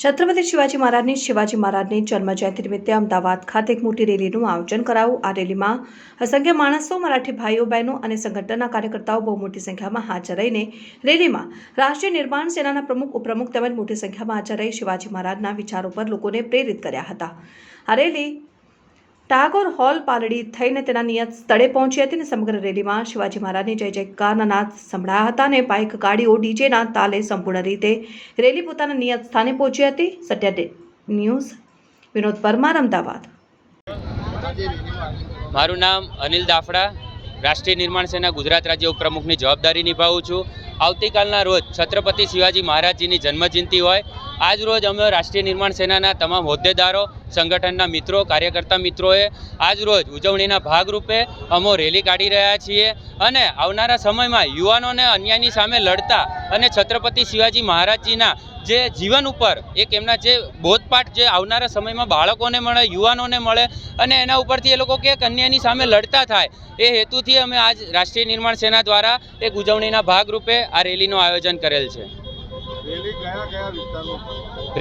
છત્રપતિ શિવાજી મહારાજની શિવાજી મહારાજની જન્મજયંતિ નિમિત્તે અમદાવાદ ખાતે એક મોટી રેલીનું આયોજન કરાયું. આ રેલીમાં અસંખ્ય માણસો, મરાઠી ભાઈઓ, બહેનો અને સંગઠનના કાર્યકર્તાઓ બહુ મોટી સંખ્યામાં હાજર રહીને રેલીમાં રાષ્ટ્રીય નિર્માણ સેનાના પ્રમુખ, ઉપપ્રમુખ તેમજ મોટી સંખ્યામાં હાજર રહી શિવાજી મહારાજના વિચારો પર લોકોને પ્રેરિત કર્યા હતા. આ રેલી ટાગોર હોલ પાલડી થઈને તેના નિયત સ્થળે પહોંચી હતી અને સમગ્ર રેલીમાં શિવાજી મહારાજની જય જયકારના નાદ સંભળાયા હતા અને બાઇક ગાડીઓ, ડીજેના તાલે સંપૂર્ણ રીતે રેલી પોતાના નિયત સ્થાને પહોંચી હતી. સત્યા ન્યૂઝ, વિનોદ પરમાર, અમદાવાદ. મારું નામ અનિલ દાફડા, રાષ્ટ્રીય નિર્માણ સેના ગુજરાત રાજ્ય ઉપપ્રમુખની જવાબદારી નિભાવું છું. આવતીકાલના રોજ છત્રપતિ શિવાજી મહારાજજીની જન્મજયંતિ હોય. આજ રોજ અમે રાષ્ટ્રીય નિર્માણ સેનાના તમામ હોદ્દેદારો, સંગઠનના મિત્રો, કાર્યકર્તા મિત્રોએ આજ રોજ ઉજવણીના ભાગરૂપે અમો રેલી કાઢી રહ્યા છીએ અને આવનારા સમયમાં યુવાનોને અન્યાયની સામે લડતા અને છત્રપતિ શિવાજી મહારાજજીના જે જીવન ઉપર એક એમના જે બોધપાઠ જે આવનારા સમયમાં બાળકોને મળે યુવાનોને મળે અને એના ઉપરથી એ લોકો કે કન્યાની સામે લડતા થાય એ હેતુથી અમે આજ રાષ્ટ્રીય નિર્માણ સેના દ્વારા એક ઉજવણીના ભાગરૂપે આ રેલીનું આયોજન કરેલ છે.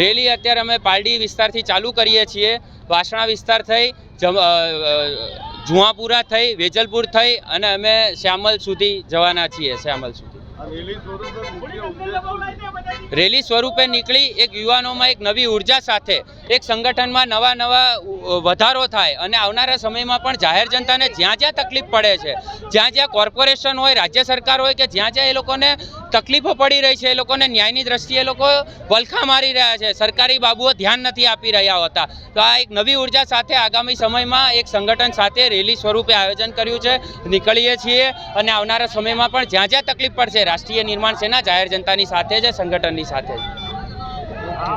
રેલી અત્યારે અમે પાલડી વિસ્તારથી ચાલુ કરીએ છીએ. વાસણા વિસ્તાર થઈ જુહાપુરા થઈ વેજલપુર થઈ અને અમે શ્યામલ સુધી જવાના છીએ શ્યામલ સુધી. રેલી સ્વરૂપે નીકળી એક યુવાનોમાં એક નવી ઊર્જા સાથે, એક સંગઠનમાં નવા નવા વધારો થાય અને આવનારા સમયમાં પણ જાહેર જનતાને જ્યાં જ્યાં તકલીફ પડે છે, જ્યાં જ્યાં કોર્પોરેશન હોય, રાજ્ય સરકાર હોય કે જ્યાં જ્યાં એ લોકોને તકલીફો પડી રહી છે, એ લોકોને ન્યાયની દ્રષ્ટિએ લોકો વલખા મારી રહ્યા છે, સરકારી બાબુઓ ધ્યાન નથી આપી રહ્યા હોતા. તો આ એક નવી ઊર્જા સાથે આગામી સમયમાં એક સંગઠન સાથે રેલી સ્વરૂપે આયોજન કર્યું છે, નીકળીએ છીએ અને આવનારા સમયમાં પણ જ્યાં જ્યાં તકલીફ પડશે રાષ્ટ્રીય નિર્માણ સેના જાહેર જનતાની સાથે છે સંગઠનની સાથે છે